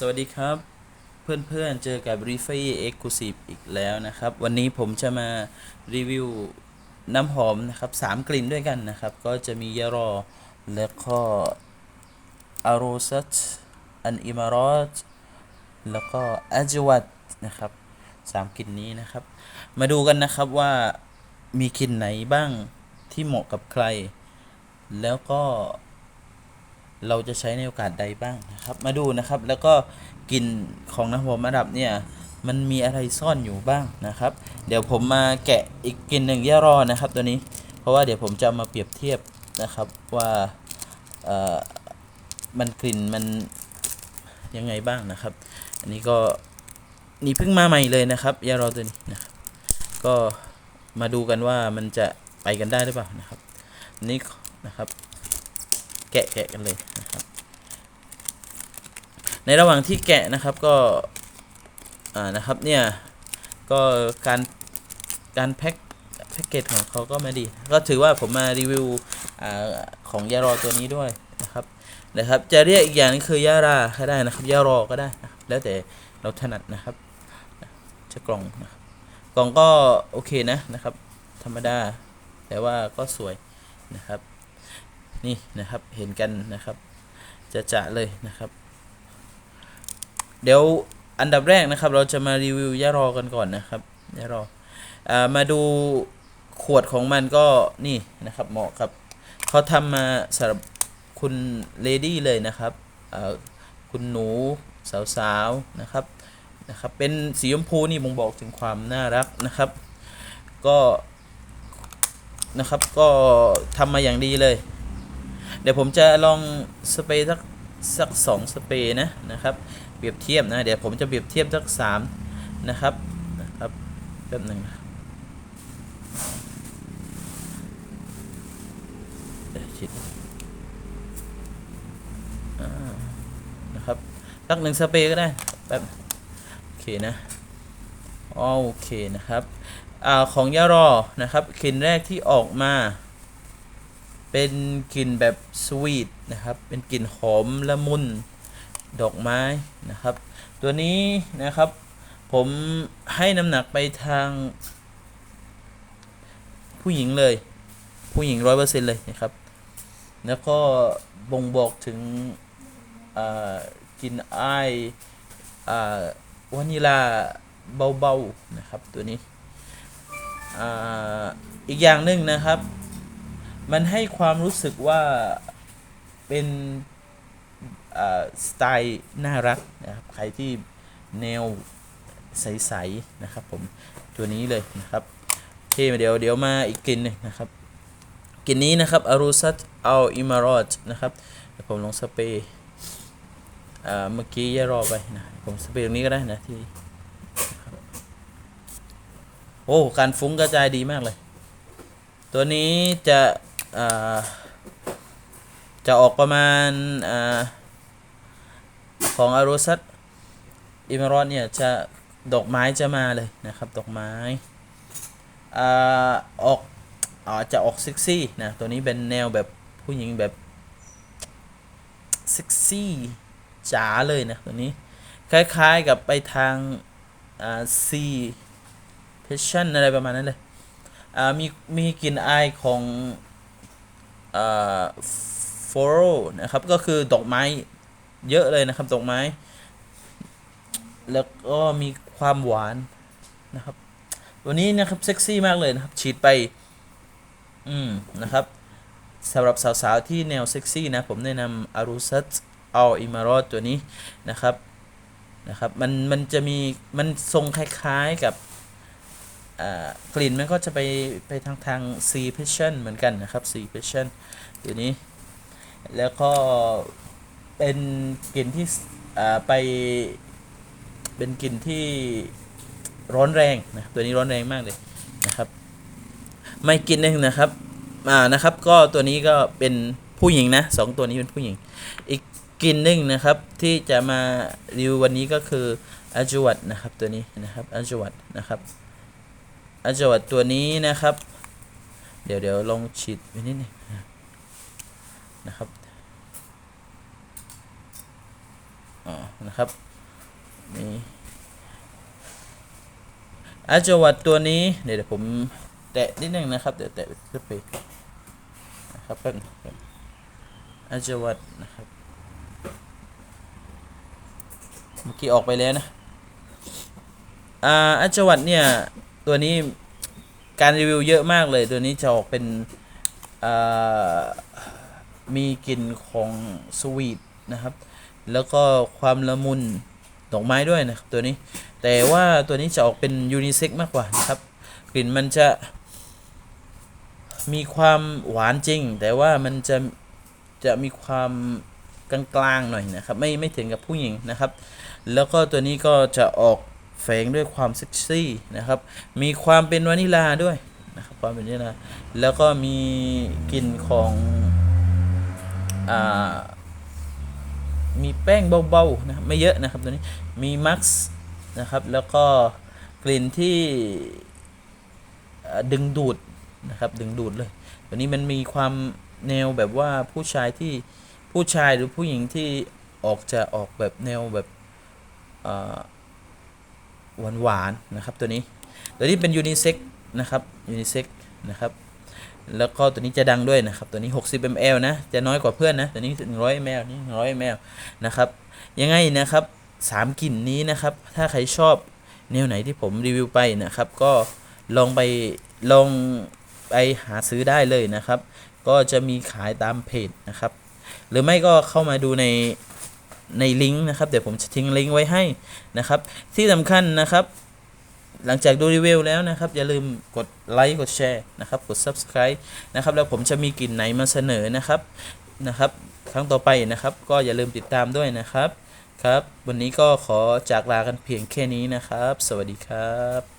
สวัสดีครับ เพื่อนๆเจอกับ r e f i Exclusive อีกแล้วนะครับ วันนี้ผมจะมารีวิวน้ำหอมนะครับสามกลิ่นด้วยกันนะครับ ก็จะมียารอ แล้วก็อารซัตอันอิมารอตแล้วก็อัจวัตนะครับสามกลิ่นนี้นะครับ มาดูกันนะครับว่ามีกลิ่นไหนบ้างที่เหมาะกับใคร แล้วก็ เราจะใช้ในโอกาสใดบ้างนะครับ มาดูนะครับ แล้วก็กลิ่นของน้ำหอมระดับเนี่ยมันมีอะไรซ่อนอยู่บ้างนะครับ เดี๋ยวผมมาแกะอีกกลิ่นหนึ่งย่ารอนะครับตัวนี้ เพราะว่าเดี๋ยวผมจะมาเปรียบเทียบนะครับว่าเอ่อมันกลิ่นมันยังไงบ้างนะครับ อันนี้ก็นี่เพิ่งมาใหม่เลยนะครับยารอตัวนี้นะครับก็มาดูกันว่ามันจะไปกันได้หรือเปล่านะครับนี่นะครับ แกะแกะกันเลยนะครับ ในระหว่างที่แกะนะครับก็อ่านะครับเนี่ยก็การการแพ็คแพ็กเกจของเขาก็ไม่ดี ก็ถือว่าผมมารีวิวอ่าของยารอตัวนี้ด้วยนะครับนะครับจะเรียกอีกอย่างนึงคือยาราก็ได้นะครับยารอก็ได้นะครับแล้วแต่เราถนัดนะครับจะกล่องนะครับกล่องก็โอเคนะนะครับ ธรรมดา แต่ว่าก็สวยนะครับ นี่นะครับเห็นกันนะครับ จะจะเลยนะครับ เดี๋ยวอันดับแรกนะครับ เราจะมารีวิวยารอกันก่อนนะครับยารออามาดูขวดของมันก็นี่นะครับเหมาะกับเขาทำมาสำหรับคุณเลดี้เลยนะครับคุณหนูสาวๆนะครับนะครับ เป็นสีชมพูนี่บ่งบอกถึงความน่ารักนะครับ ก็นะครับก็ทำมาอย่างดีเลย เดี๋ยวผมจะลองสเปรย์สักสักสองสเปรย์นะนะครับ เปรียบเทียบนะ เดี๋ยวผมจะเปรียบเทียบสักสามนะครับนะครับแป๊บหนึ่งนะเดี๋ยวชิดนะครับสักหนึ่งสเปรย์ก็ได้แป๊บโอเคนะโอเคนะครับอ่าของยารอนะครับกลิ่นแรกที่ออกมา เป็นกลิ่นแบบสวีทนะครับ เป็นกลิ่นหอมละมุนดอกไม้นะครับ ตัวนี้นะครับผมให้น้ำหนักไปทาง ผู้หญิงเลย ผู้หญิงร้อยเปอร์เซ็นต์เลยนะครับ แล้วก็บ่งบอกถึงกลิ่นอายอาวานิลาเบาๆนะครับตัวนี้ออีกอย่างหนึ่งนะครับ มันให้ความรู้สึกว่าเป็นสไตล์น่ารักนะครับ ใครที่แนวใสๆนะครับผมตัวนี้เลยนะครับโอเคเดี๋ยวเดี๋ยวมาอีกกลิ่นหนึงนะครับกลิ่นนี้นะครับอารูซัตอัลอิมารอจนะครับเดี๋ยวผมลงสเปรย์เมื่อกี้ย่ารอไปนะผมสเปรย์ตรงนี้ก็ได้นะที่นะโอ้การฟุ้งกระจายดีมากเลย ตัวนี้จะ จะออกประมาณอาของอารุซัตอิมรอนเนี่ยจะดอกไม้จะมาเลยนะครับดอกไม้อออกอจะออกเซ็กซี่นะตัวนี้เป็นแนวแบบผู้หญิงแบบเซ็กซี่จ๋าเลยนะตัวนี้คล้ายๆกับไปทางซีเพชชั่นอะไรประมาณนั้นเลยมีมีกลิ่นอายของ อ่าฟลอรนะครับ ก็คือดอกไม้เยอะเลยนะครับ ดอกไม้ แล้วก็มีความหวานนะครับ ตัวนี้นะครับเซ็กซี่มากเลยนะครับ ฉีดไป อืม นะครับสำหรับสาวๆ ที่แนวเซ็กซี่นะ ผมแนะนำอารุซัตเอาอิมารอดตัวนี้นะครับ นะครับ มัน มันจะมี มันทรงคล้ายๆกับ กลิ่นมันก็จะไปไปทางทาง C passion เหมือนกันนะครับ C passion ตัวนี้ แล้วก็เป็นกลิ่นที่ไปเป็นกลิ่นที่ร้อนแรงนะตัวนี้ร้อนแรงมากเลยนะครับไม่กลิ่นหนึงนะครับอ่านะครับ ก็ตัวนี้ก็เป็นผู้หญิงนะสองตัวนี้เป็นผู้หญิง อีกกลิ่นหนึ่งนะครับที่จะมารีวิววันนี้ก็คืออาจวัตนะครับตัวนี้นะครับอาจวัตนะครับ อจวัตตัวนี้นะครับ เดี๋ยวเดี๋ยวลองฉีดไปนิดนึงนะครับอ่านะครับนี่อจวัตตัวนี้เดี๋ยวผมแตะนิดนึงนะครับ เดี๋ยวแตะขึ้นไปนะครับแป๊บนึงครับอจวัตนะครับเมื่อกี้ออกไปแล้วนะอ่าอจวัตเนี่ย ตัวนี้การรีวิวเยอะมากเลยตัวนี้จะออกเป็นมีกลิ่นของสวีทนะครับ แล้วก็ความละมุนดอกไม้ด้วยนะครับตัวนี้ แต่ว่าตัวนี้จะออกเป็นยูนิเซ็กมากกว่านะครับ กลิ่นมันจะมีความหวานจริง แต่ว่ามันจะจะมีความกลางๆหน่อยนะครับ ไม่ไม่ถึงกับผู้หญิงนะครับ แล้วก็ตัวนี้ก็จะออก แฝงด้วยความเซ็กซี่นะครับ มีความเป็นวานิลาด้วยนะครับความเป็นวานิลาแล้วก็มีกลิ่นของอ่ามีแป้งเบาๆนะครับไม่เยอะนะครับตัวนี้มีมักซ์นะครับแล้วก็กลิ่นที่อ่อดึงดูดนะครับดึงดูดเลยตัวนี้มันมีความแนวแบบว่าผู้ชายที่ผู้ชายหรือผู้หญิงที่ออกจะออกแบบแนวแบบ หวานหวานๆนะครับตัวนี้ ตัวนี้เป็นยูนิเซ็กนะครับยูนิเซ็กนะครับแล้วก็ตัวนี้จะดังด้วยนะครับ ตัวนี้ 60 ml นะ จะน้อยกว่าเพื่อนนะ ตัวนี้ 100 ml นี่100 ml นะครับ ยังไงนะครับ 3กลิ่นนี้นะครับ ถ้าใครชอบแนวไหนที่ผมรีวิวไปนะครับ ก็ลองไปลองไปหาซื้อได้เลยนะครับ ก็จะมีขายตามเพจนะครับ หรือไม่ก็เข้ามาดูใน ในลิงก์นะครับ เดี๋ยวผมจะทิ้งลิงก์ไว้ให้นะครับ ที่สำคัญนะครับ หลังจากดูรีวิวแล้วนะครับ อย่าลืมกดไลค์กดแชร์นะครับกด Subscribe นะครับ แล้วผมจะมีกลิ่นไหนมาเสนอนะครับนะครับ ครั้งต่อไปนะครับ ก็อย่าลืมติดตามด้วยนะครับครับ วันนี้ก็ขอจากลากันเพียงแค่นี้นะครับ สวัสดีครับ